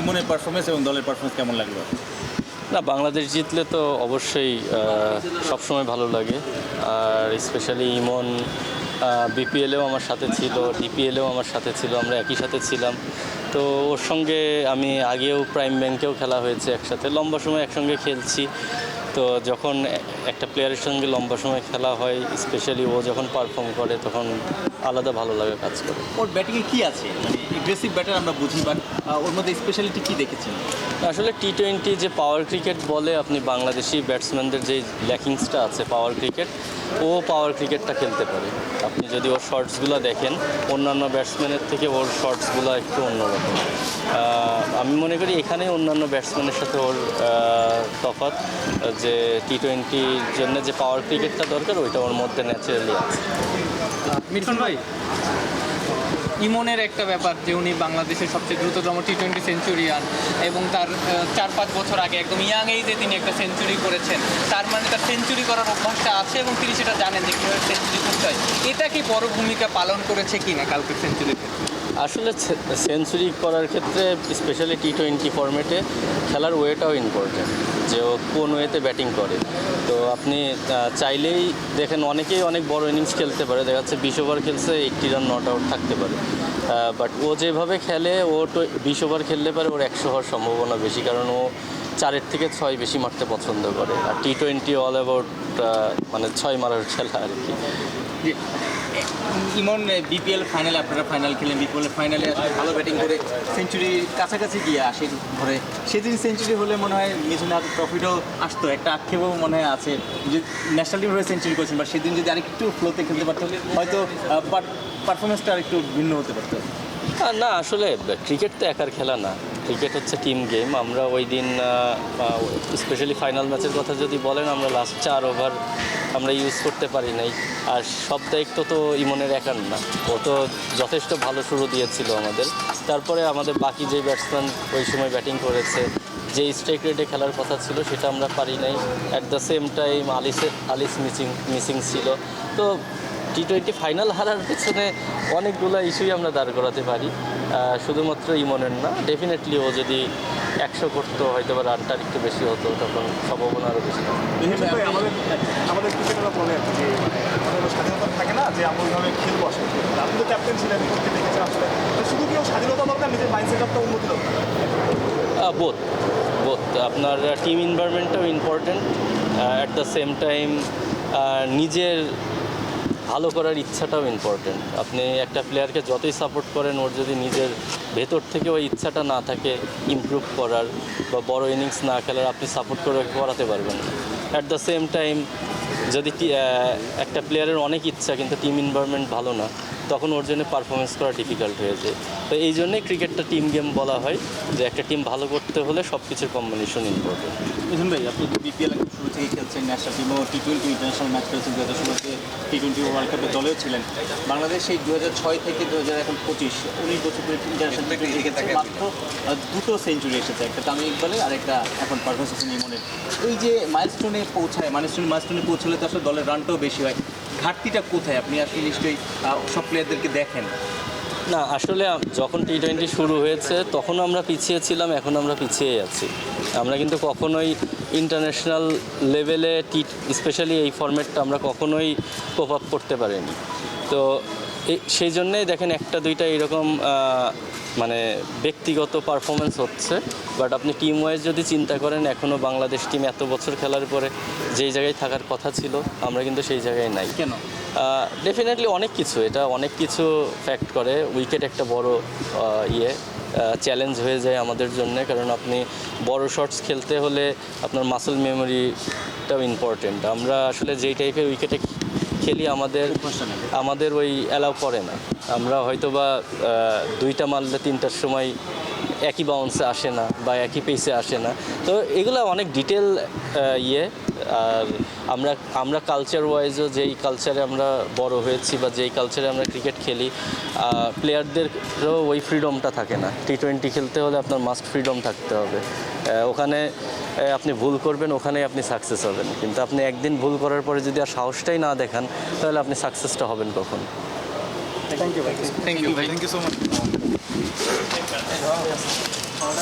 ইমনের পারফরমেন্স এবং দলের পারফরমেন্স কেমন লাগল? না, বাংলাদেশ জিতলে তো অবশ্যই সবসময় ভালো লাগে। আর স্পেশালি ইমন বিপিএলেও আমার সাথে ছিল ডিপিএলেও আমার সাথে ছিল, আমরা একই সাথে ছিলাম। তো ওর সঙ্গে আমি আগেও প্রাইম ব্যাংকেও খেলা হয়েছে একসাথে। লম্বা সময় একসঙ্গে খেলছি। তো যখন একটা প্লেয়ারের সঙ্গে লম্বা সময় খেলা হয় স্পেশালি ও যখন পারফর্ম করে তখন আলাদা ভালো লাগে কাজ করে। ওর ব্যাটিংয়ে কি আছে? মানে এগ্রেসিভ ব্যাটার আমরা বুঝি বাট ওর মধ্যে স্পেশালিটি কী দেখেছেন? আসলে টি টোয়েন্টি যে পাওয়ার ক্রিকেট বলে আপনি বাংলাদেশি ব্যাটসম্যানদের যে ল্যাকিংসটা আছে পাওয়ার ক্রিকেট ও পাওয়ার ক্রিকেটটা খেলতে পারে। আপনি যদি ওর শর্টসগুলো দেখেন অন্যান্য ব্যাটসম্যানের থেকে ওর শর্টসগুলো একটু অন্যরকম। আমি মনে করি এখানে অন্যান্য ব্যাটসম্যানের সাথে ওর তফাৎ যে টি টোয়েন্টির জন্য যে পাওয়ার ক্রিকেটটা দরকার, ওইটা ওর মধ্যে ন্যাচারালি আছে। মিঠুন ভাই, ইমনের একটা ব্যাপার যে উনি বাংলাদেশের সবচেয়ে দ্রুততম টি টোয়েন্টি সেঞ্চুরিয়ান এবং তার চার পাঁচ বছর আগে একদম ইয়াং এইজে তিনি একটা সেঞ্চুরি করেছেন। তার মানে তার সেঞ্চুরি করার অভ্যাসটা আছে এবং তিনি সেটা জানেন যে কীভাবে সেঞ্চুরি করতে হয়। এটা কি বড় ভূমিকা পালন করেছে কিনা কালকে সেঞ্চুরিতে আসলে সেঞ্চুরি করার ক্ষেত্রে স্পেশালি টি টোয়েন্টি ফর্মেটে খেলার ওয়েটাও ইম্পর্টেন্ট যে ও কোন ওয়েতে ব্যাটিং করে। তো আপনি চাইলেই দেখেন, অনেকেই অনেক বড় ইনিংস খেলতে পারে। দেখা যাচ্ছে বিশ ওভার খেলছে এইটটি রান নট আউট থাকতে পারে। বাট ও যেভাবে খেলে, ও বিশ ওভার খেললে পারে, ওর একশো হওয়ার সম্ভাবনা বেশি, কারণ ও চারের থেকে ছয় বেশি মারতে পছন্দ করে। আর টি টোয়েন্টি অল অ্যাবাউট মানে ছয় মারার খেলা আর কি। ইমন বিপিএল ফাইনালে আপনারা ফাইনাল খেলেন। বিপিএল ফাইনালে ভালো ব্যাটিং করে সেঞ্চুরির কাছাকাছি গিয়ে আসে ধরে। সেদিন সেঞ্চুরি হলে মনে হয় মিথুন হাত ট্রফিটাও আসতো। একটা আক্ষেপও মনে হয় আছে। যে ন্যাশনাল টিম হয়ে সেঞ্চুরি করেছেন, বা সেদিন যদি আরেকটু ফ্লোতে খেলতে পারতো, হয়তো পারফরমেন্সটা আরেকটু ভিন্ন হতে পারতো। না, আসলে ক্রিকেট তো একার খেলা না। ক্রিকেট হচ্ছে টিম গেম আমরা ওই দিন স্পেশালি ফাইনাল ম্যাচের কথা যদি বলেন, আমরা লাস্ট চার ওভার আমরা ইউজ করতে পারি নাই। আর দায়িত্ব তো ইমনের একার না। ও তো যথেষ্ট ভালো শুরু দিয়েছিল আমাদের। তারপরে আমাদের বাকি যে ব্যাটসম্যান ওই সময় ব্যাটিং করেছে যে স্ট্রাইক রেটে খেলার কথা ছিল, সেটা আমরা পারি নাই। অ্যাট দ্য সেম টাইম আলিসের আলিস মিসিং মিসিং ছিল। তো টি টোয়েন্টি ফাইনাল হারার পেছনে অনেকগুলো ইস্যুই আমরা দাঁড় করাতে পারি। শুধুমাত্র ইমনের না ডেফিনেটলি ও যদি একশো করতো হয়তো বা রানটা একটু বেশি হতো তখন সম্ভাবনা আরও বেশি। আমাদের আমাদের ক্রিকেটাররা বলে যে মানে স্বাধীনতা থাকে না যে আমরা ওইভাবে খেলব আসলে। আপনি তো ক্যাপ্টেন ছিলেন দেখেছেন আসলে। শুধু কি স্বাধীনতা দরকার নিজের মাইন্ড সেটআপটা উন্নতি দরকার? বোথ বোথ আপনার team এনভায়রনমেন্টটাও important at the same time নিজের ভালো করার ইচ্ছাটাও ইম্পর্টেন্ট আপনি একটা প্লেয়ারকে যতই সাপোর্ট করেন, ওর যদি নিজের ভেতর থেকে ওই ইচ্ছাটা না থাকে ইমপ্রুভ করার বা বড় ইনিংস না খেলার আপনি সাপোর্ট করে করাতে পারবেন অ্যাট দ্য সেম টাইম যদি একটা প্লেয়ারের অনেক ইচ্ছা, কিন্তু টিম এনভায়রনমেন্ট ভালো না, তখন ওর জন্য পারফরমেন্স করা ডিফিকাল্ট হয়ে যায়। তো এই জন্যই ক্রিকেটটা টিম গেম বলা হয় যে একটা টিম ভালো করতে হলে সব কিছুর কম্বিনেশন ইম্পর্টেন্ট মিথুন ভাই আপনি তো বিপিএল শুরু থেকে খেলছেন ন্যাশনাল টিমও টি টোয়েন্টি ইন্টারন্যাশনাল ম্যাচ খেলেছেন দু হাজার ষোলোতে টি টোয়েন্টি ওয়ার্ল্ড কাপের দলেও ছিলেন। বাংলাদেশ সেই দু হাজার ছয় থেকে দু হাজার এখন পঁচিশ উনিশ বছর ধরে ইন্টারন্যাশনাল টি টোয়েন্টি খেলছে মাত্র দুটো সেঞ্চুরি এসেছে একটা তামিম ইকবালের আর একটা এখন পারভেজ হোসেন ইমনের এই যে মাইলস্টোনে পৌঁছায় মাইলস্টোন মাইলস্টোনে পৌঁছলে তো আসলে দলের রানটাও বেশি হয়। ঘাটতিটা কোথায়? আপনি আসলে নিশ্চয়ই সব প্লেয়ারদেরকে দেখেন। না, আসলে যখন টি টোয়েন্টি শুরু হয়েছে, তখন আমরা পিছিয়ে ছিলাম, এখন আমরা পিছিয়ে আছি। আমরা কিন্তু কখনোই ইন্টারন্যাশনাল লেভেলে টি স্পেশালি এই ফর্ম্যাটটা আমরা কখনোই কোপ আপ করতে পারিনি। তো সেই জন্যেই দেখেন একটা দুইটা এরকম মানে ব্যক্তিগত পারফরমেন্স হচ্ছে। বাট আপনি টিম ওয়াইজ যদি চিন্তা করেন এখনও বাংলাদেশ টিম এত বছর খেলার পরে যেই জায়গায় থাকার কথা ছিল আমরা কিন্তু সেই জায়গায় নাই। কেন? ডেফিনেটলি অনেক কিছু এটা অনেক কিছু ফ্যাক্ট করে। উইকেট একটা বড় ইয়ে চ্যালেঞ্জ হয়ে যায় আমাদের জন্য। কারণ আপনি বড় শটস খেলতে হলে আপনার মাসেল মেমোরিটাও ইম্পর্টেন্ট আমরা আসলে যেই টাইপের উইকেটে খেলি আমাদের আমাদের ওই অ্যালাউ করে না। আমরা হয়তো বা দুইটা মারলে তিনটার সময় একই বাউন্সে আসে না বা একই পেসে আসে না। তো এগুলো অনেক ডিটেল ইয়ে। আর আমরা আমরা কালচার ওয়াইজও যেই কালচারে আমরা বড় হয়েছি বা যেই কালচারে আমরা ক্রিকেট খেলি প্লেয়ারদেরও ওই ফ্রিডমটা থাকে না। টি টোয়েন্টি খেলতে হলে আপনার মাস্ট ফ্রিডম থাকতে হবে। ওখানে আপনি ভুল করবেন ওখানেই আপনি সাকসেস হবেন। কিন্তু আপনি একদিন ভুল করার পরে যদি আর সাহসটাই না দেখান তাহলে আপনি সাকসেসটা হবেন কখন? থ্যাংক ইউ ভাই। Thank you so much よろしくお願いします。